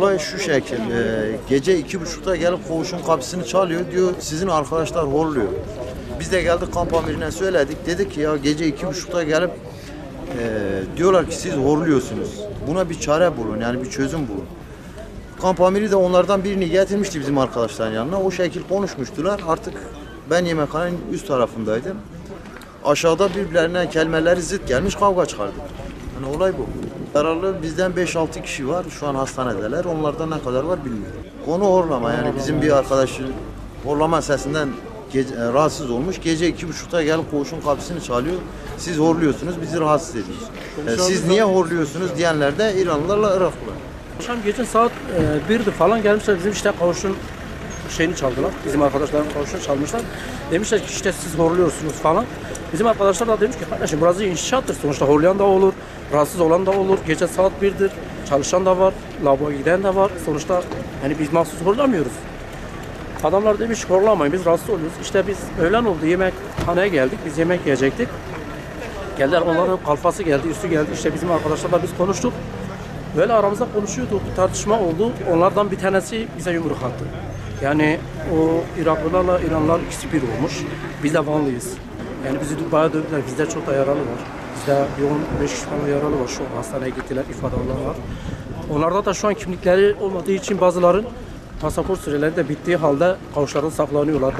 Olay şu şekil, e, gece iki buçukta gelip koğuşun kapısını çalıyor, diyor sizin arkadaşlar horluyor. Biz de geldik kamp amirine söyledik, dedik ki ya gece iki buçukta gelip e, diyorlar ki siz horluyorsunuz. Buna bir çare bulun, yani bir çözüm bulun. Kamp amiri de onlardan birini getirmişti bizim arkadaşların yanına. O şekil konuşmuştular. Artık ben yemekhanenin üst tarafındaydım. Aşağıda birbirlerine kelimeleri zıt gelmiş kavga çıkardı. Yani olay bu. Yaralı bizden 5-6 kişi var. Şu an hastanedeler. Onlardan ne kadar var bilmiyorum. Konu horlama yani bizim bir arkadaşın horlama sesinden gece, e, rahatsız olmuş. Gece iki buçukta gelip koğuşun kapısını çalıyor. Siz horluyorsunuz, bizi rahatsız ediyorsunuz. E, siz niye horluyorsunuz diyenler de İranlılarla Iraklılar. Akşam gece saat e, birdi falan gelmişler bizim işte kavuşun şeyini çaldılar. Bizim arkadaşların kavuşunu çalmışlar. Demişler ki işte siz horluyorsunuz falan. Bizim arkadaşlar da demiş ki kardeşim burası inşaattır. Sonuçta horlayan da olur, rahatsız olan da olur. Gece saat birdir. Çalışan da var, lavaboya giden de var. Sonuçta hani biz mahsus horlamıyoruz. Adamlar demiş horlamayın biz rahatsız oluyoruz. İşte biz öğlen oldu yemekhaneye geldik. Biz yemek yiyecektik. Geldiler onların kalfası geldi, üstü geldi. İşte bizim arkadaşlarla biz konuştuk. Böyle aramızda konuşuyorduk, bir tartışma oldu. Onlardan bir tanesi bize yumruk attı. Yani o Iraklılarla İranlılar ikisi bir olmuş. Biz de Vanlıyız. Yani bizi bayağı dövdüler. Bizde çok da yaralı var. Bizde yoğun 5 tane yaralı var. Şu an hastaneye gittiler, ifade var. Onlarda da şu an kimlikleri olmadığı için bazıların pasaport süreleri de bittiği halde kavuşlarda saklanıyorlar.